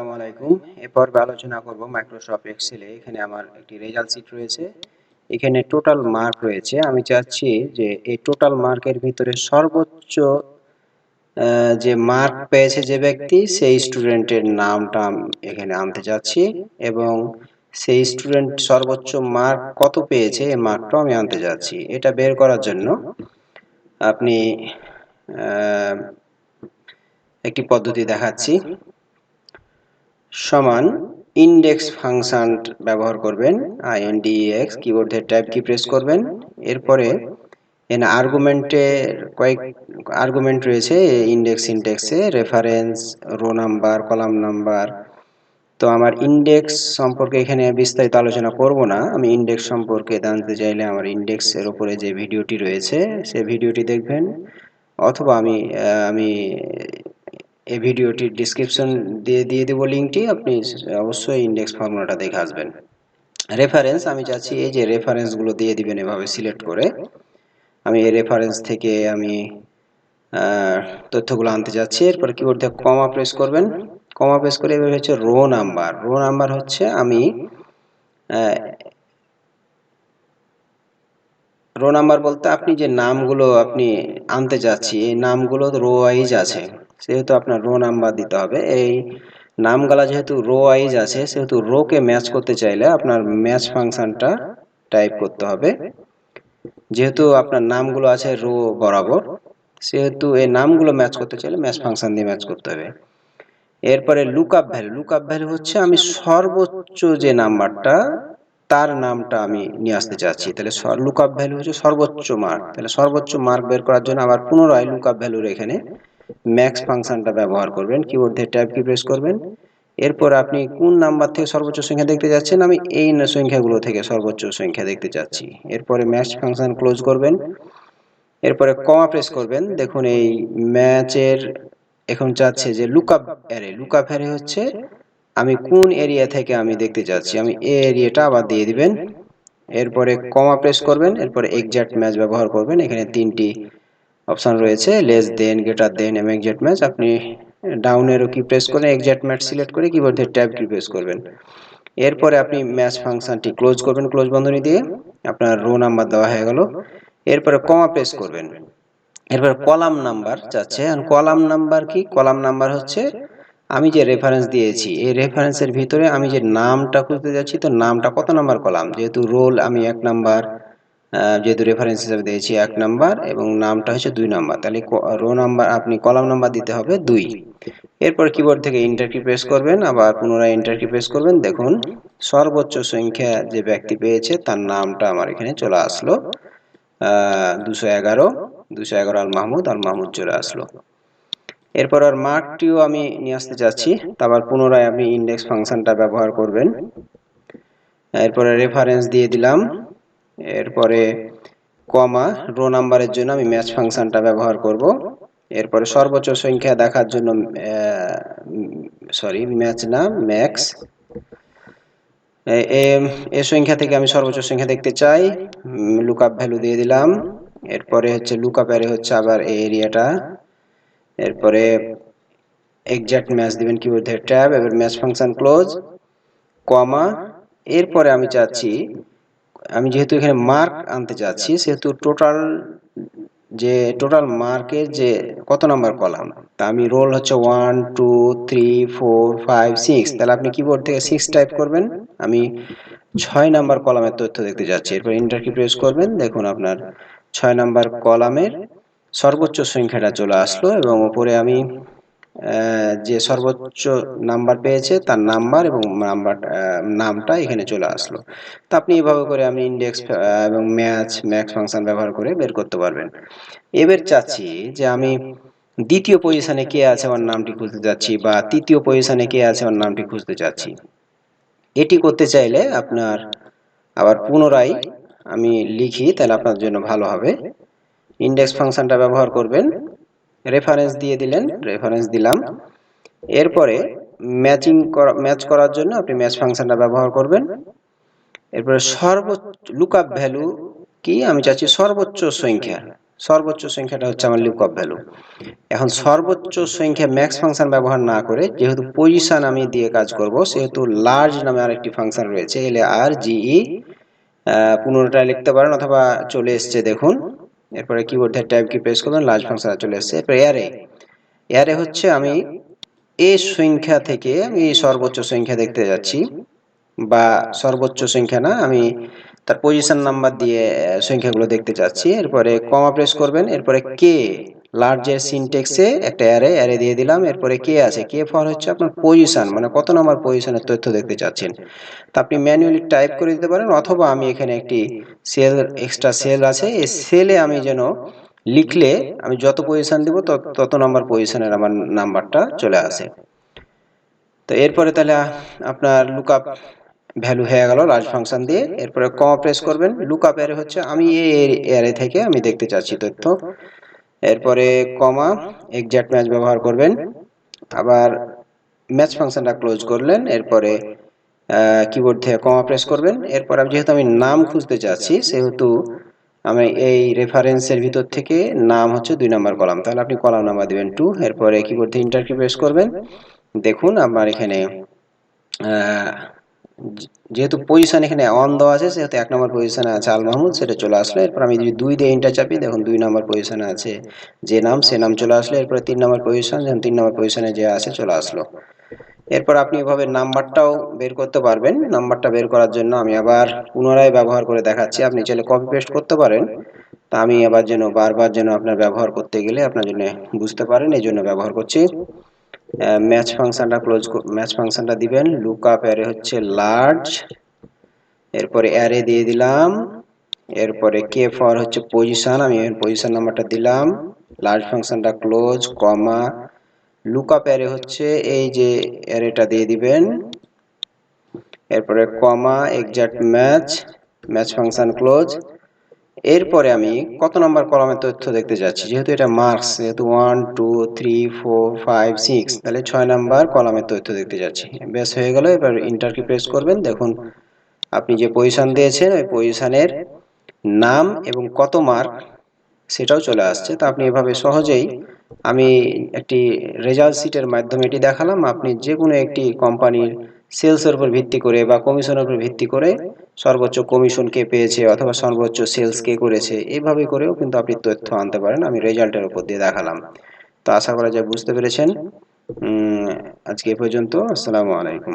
আসসালামু আলাইকুম। এ পর্বে আলোচনা করব মাইক্রোসফট এক্সেলে এখানে আমার একটি রেজাল্ট শিট রয়েছে। এখানে টোটাল মার্ক রয়েছে। আমি চাচ্ছি যে এই টোটাল মার্কের ভিতরে সর্বোচ্চ যে মার্ক পেয়েছে যে ব্যক্তি, সেই স্টুডেন্টের নামটা এখানে আনতে যাচ্ছি এবং সেই স্টুডেন্ট সর্বোচ্চ মার্ক কত পেয়েছে এই মার্কটা আমি আনতে যাচ্ছি এটা বের করার জন্য আপনি একটি পদ্ধতি দেখাচ্ছি। সমান ইন্ডেক্স ফাংশন ব্যবহার করবেন আইএনডিএক্স কিবোর্ড থেকে ট্যাব কি প্রেস করবেন। এরপরে এখানে আর্গুমেন্টের কয়েক আর্গুমেন্ট রয়েছে index ইন্ডেক্সে reference row number column number তো আমার ইন্ডেক্স সম্পর্কে এখানে বিস্তারিত আলোচনা করব না। আমি ইন্ডেক্স সম্পর্কে জানতে চাইলে আমার ইন্ডেক্সের উপরে যে ভিডিওটি রয়েছে সেই ভিডিওটি দেখবেন। অথবা আমি আমি এই ভিডিওটির ডিসক্রিপশন দিয়ে দিয়ে দেবো লিঙ্কটি আপনি অবশ্যই ইন্ডেক্স ফর্মুলাটা দেখে আসবেন। রেফারেন্স আমি চাচ্ছি এই যে রেফারেন্সগুলো দিয়ে দিবেন এভাবে সিলেক্ট করে। আমি এই রেফারেন্স থেকে আমি তথ্যগুলো আনতে যাচ্ছি। এরপর কিবোর্ড দিয়ে কমা প্রেস করবেন। কমা প্রেস করে এবার হচ্ছে রো নাম্বার রো নাম্বার হচ্ছে আমি রো নাম্বার বলতে আপনি যে নামগুলো আপনি আনতে যাচ্ছি, এই নামগুলো রো ওয়াইজ আছে। সেহেতু আপনার রো নাম্বার দিতে হবে। এই নামগুলা যেহেতু রো ওয়াইজ আছে, সেহেতু রোকে ম্যাচ করতে চাইলে আপনার ম্যাচ ফাংশনটা টাইপ করতে হবে। যেহেতু আপনার নামগুলো আছে রো বরাবর, সেহেতু এই নামগুলো ম্যাচ করতে চাইলে ম্যাচ ফাংশন দিয়ে ম্যাচ করতে হবে। এরপরে লুকআপ ভ্যালু লুকআপ ভ্যালু হচ্ছে আমি সর্বোচ্চ যে নাম্বারটা, তার নামটা আমি নিয়ে আসতে চাচ্ছি। তাহলে লুকআপ ভ্যালু হচ্ছে সর্বোচ্চ মার্ক তাহলে সর্বোচ্চ মার্ক বের করার জন্য আবার পুনরায় লুকআপ ভ্যালুর এখানে ম্যাক্স ফাংশনটা ব্যবহার করবেন কিবোর্ড দিয়ে ট্যাব কি প্রেস করবেন। এরপর আপনি কোন নাম্বার থেকে সর্বোচ্চ সংখ্যা দেখতে যাচ্ছেন, আমি এই সংখ্যাগুলো থেকে সর্বোচ্চ সংখ্যা দেখতে চাচ্ছি এরপরে ম্যাচ ফাংশন ক্লোজ করবেন। এরপরে কমা প্রেস করবেন। দেখুন এই ম্যাচের এখন চাচ্ছে যে লুকআপ অ্যারে লুকআপ অ্যারে হচ্ছে, আমি কোন এরিয়া থেকে আমি দেখতে চাচ্ছি আমি এই এরিয়াটা আবার দিয়ে দিবেন। এরপরে কমা প্রেস করবেন। এরপরে এক্সাক্ট ম্যাচ ব্যবহার করবেন। এখানে তিনটি অপশন রয়েছে লেস দেন গ্রেটার দেন এবং এক্সাক্ট ম্যাচ আপনি ডাউনেরও কি প্রেস করে এক্সাক্ট ম্যাচ সিলেক্ট করে কিবোর্ড দিয়ে ট্যাব কি প্রেস করবেন। এরপরে আপনি ম্যাচ ফাংশনটি ক্লোজ করবেন ক্লোজ বন্ধনী দিয়ে। আপনার রো নাম্বার দেওয়া হয়ে গেল। এরপরে কমা প্রেস করবেন। এরপর কলাম নাম্বার চাচ্ছে। কলাম নাম্বার কি? কলাম নাম্বার হচ্ছে, আমি যে রেফারেন্স দিয়েছি, এই রেফারেন্সের ভিতরে আমি যে নামটা খুঁজতে যাচ্ছি, তো নামটা কত নাম্বার কলাম যেহেতু রোল আমি এক নাম্বার যেহেতু রেফারেন্স হিসাবে দিয়েছি এক নাম্বার এবং নামটা হচ্ছে দুই নাম্বার তাহলে রো নাম্বার আপনি কলাম নাম্বার দিতে হবে দুই। এরপর কিবোর্ড থেকে এন্টার কি প্রেস করবেন, আবার পুনরায় এন্টার কি প্রেস করবেন। দেখুন, সর্বোচ্চ সংখ্যা যে ব্যক্তি পেয়েছে, তার নামটা আমার এখানে চলে আসলো। দুশো এগারো দুশো এগারো আল মাহমুদ আল মাহমুদ চলে আসলো। এরপর আর মার্কটিও আমি নিয়ে আসতে চাচ্ছি তারপর পুনরায় আপনি ইন্ডেক্স ফাংশনটা ব্যবহার করবেন। এরপরে রেফারেন্স দিয়ে দিলাম। এরপরে কমা রো নাম্বারের জন্য আমি ম্যাচ ফাংশনটা ব্যবহার করব। এরপরে সর্বোচ্চ সংখ্যা দেখার জন্য সরি ম্যাচ না ম্যাক্স এ সংখ্যা থেকে আমি সর্বোচ্চ সংখ্যা দেখতে চাই। লুকআপ ভ্যালু দিয়ে দিলাম। এরপরে হচ্ছে লুকআপ অ্যারে হচ্ছে আবার এই এরিয়াটা এরপরে এক্সাক্ট ম্যাচ দিবেন কিবোর্ড থেকে ট্যাব এবার ম্যাচ ফাংশন ক্লোজ কমা। এরপরে আমি চাচ্ছি আমি যেহেতু এখানে মার্ক আনতে চাচ্ছি সেহেতু টোটাল যে টোটাল মার্কের যে কত নাম্বার কলাম তা আমি রোল হচ্ছে one two three four five six তাহলে আপনি কিবোর্ড থেকে সিক্স টাইপ করবেন। আমি ছয় নাম্বার কলামের তথ্য দেখতে যাচ্ছি। এরপর ইন্টার কি প্রেস করবেন। দেখুন আপনার ছয় নাম্বার কলামের সর্বোচ্চ সংখ্যাটা চলে আসলো এবং ওপরে আমি যে সর্বোচ্চ নাম্বার পেয়েছে তার নাম্বার এবং নাম্বার নামটা এখানে চলে আসলো। তো আপনি এভাবে করে আপনি ইন্ডেক্স এবং ম্যাচ ম্যাক্স ফাংশন ব্যবহার করে বের করতে পারবেন। এবার চাচ্ছি যে আমি দ্বিতীয় পজিশনে কে আছে আমার নামটি খুঁজতে চাচ্ছি বা তৃতীয় পজিশনে কে আছে আমার নামটি খুঁজতে চাচ্ছি। এটি করতে চাইলে আপনার আবার পুনরায় আমি লিখি, তাহলে আপনার জন্য ভালো হবে। ইন্ডেক্স ফাংশনটা ব্যবহার করবেন। রেফারেন্স দিয়ে দিলেন রেফারেন্স দিলাম। এরপরে ম্যাচিং করা ম্যাচ করার জন্য আপনি ম্যাচ ফাংশনটা ব্যবহার করবেন। এরপরে সর্বোচ্চ লুকআপ ভ্যালু কি? আমি চাচ্ছি সর্বোচ্চ সংখ্যা। সর্বোচ্চ সংখ্যাটা হচ্ছে আমার লুকআপ ভ্যালু এখন সর্বোচ্চ সংখ্যা ম্যাক্স ফাংশন ব্যবহার না করে, যেহেতু পজিশন আমি দিয়ে কাজ করব, সেহেতু লার্জ নামে আরেকটি ফাংশন রয়েছে এল আর জিই পুনরায় লিখতে পারেন অথবা চলে এসছে দেখুন। এরপরে কিবোর্ড এর ট্যাব কি প্রেস করলাম লার্জ ফাংশন চলে এসেছে এরপর এয়ারে এয়ারে হচ্ছে আমি এ সংখ্যা থেকে আমি সর্বোচ্চ সংখ্যা দেখতে যাচ্ছি, বা সর্বোচ্চ সংখ্যা না, আমি তার পজিশন নাম্বার দিয়ে সংখ্যাগুলো দেখতে চাচ্ছি। এরপরে কমা প্রেস করবেন, এরপরে কে লার্জের সিনটেক্সে একটা অ্যারে অ্যারে দিয়ে দিলাম। এরপরে কে আছে? কে ফর হচ্ছে আপনার পজিশন মানে কত নম্বর পজিশনের তথ্য দেখতে চাচ্ছেন। তা আপনি ম্যানুয়ালি টাইপ করে দিতে পারেন, অথবা আমি এখানে একটি সেল এক্সট্রা সেল আছে। এই সেলে আমি যেন লিখলে আমি যত পজিশন দিব, তত নম্বর পজিশনের আমার নাম্বারটা চলে আসে। তো এরপরে তাহলে আপনার লুকআপ ভ্যালু হয়ে গেল লার্জ ফাংশন দিয়ে। এরপরে কমা প্রেস করবেন। লুকআপ এর হচ্ছে, আমি এই এরে থেকে আমি দেখতে চাচ্ছি তথ্য। এরপরে কমা এক্সাক্ট ম্যাচ ব্যবহার করবেন। আবার ম্যাচ ফাংশনটা ক্লোজ করলেন, এরপরে কিবোর্ড থেকে কমা প্রেস করবেন। এরপর আমি যেহেতু আমি নাম খুঁজতে চাচ্ছি, সেহেতু আমি এই রেফারেন্সের ভিতর থেকে নাম হচ্ছে দুই নাম্বার কলাম। তাহলে আপনি কলাম নাম্বার দিবেন টু এরপরে কিবোর্ড থেকে ইন্টার কি প্রেস করবেন। দেখুন আমার এখানে যেহেতু পজিশন এখানে অন দেওয়া আছে, সেহেতু এক নম্বর পজিশনে আছে আল মাহমুদ, সেটা চলে আসলো। এরপর আমি যদি দুই দিয়ে ইন্টার চাপি, দেখুন দুই নম্বর পজিশনে আছে যে নাম, সে নাম চলে আসলো। এরপরে তিন নম্বর পজিশন যখন তিন নম্বর পজিশনে যে আছে, চলে আসলো। এরপর আপনি এভাবে নাম্বারটাও বের করতে পারবেন। নাম্বারটা বের করার জন্য আমি আবার পুনরায় ব্যবহার করে দেখাচ্ছি। আপনি চাইলে কপি পেস্ট করতে পারেন। তা আমি আবার যেন বারবার যেন আপনার ব্যবহার করতে গেলে আপনার জন্য বুঝতে পারেন, এই জন্য ব্যবহার করছি। ম্যাচ ফাংশনটা ক্লোজ ম্যাচ ফাংশনটা দিবেন। লুক আপ অ্যারে হচ্ছে লার্জ এরপরে অ্যারে দিয়ে দিলাম। এরপরে কে ফর হচ্ছে পজিশন আমি পজিশন নাম্বারটা দিলাম। লার্জ ফাংশনটা close comma look up array হচ্ছে এই যে অ্যারেটা দিয়ে দিবেন। এরপরে comma exact match match function close এরপরে আমি কত নম্বর কলামের তথ্য দেখতে যাচ্ছি? যেহেতু এটা মার্কস যেহেতু one two three four five six তাহলে ছয় নাম্বার কলামের তথ্য দেখতে যাচ্ছি। বেশ, হয়ে গেল। এবার ইন্টার কি প্রেস করবেন। দেখুন, আপনি যে পজিশান দিয়েছেন, ওই পজিশানের নাম এবং কত মার্ক সেটাও চলে আসছে। তো আপনি এভাবে সহজেই আমি একটি রেজাল্ট সিটের মাধ্যমে এটি দেখালাম। আপনি যে কোনো একটি কোম্পানির সেলসের উপর ভিত্তি করে বা কমিশনের উপর ভিত্তি করে সর্বোচ্চ কমিশন কে পেয়েছে অথবা সর্বোচ্চ সেলস কে করেছে এইভাবে করেও কিন্তু আপনি তথ্য আনতে পারেন। আমি রেজাল্টের উপর দিয়ে দেখালাম। তো আশা করা যায় বুঝতে পেরেছেন। আজকে এ পর্যন্ত। আসসালামু আলাইকুম।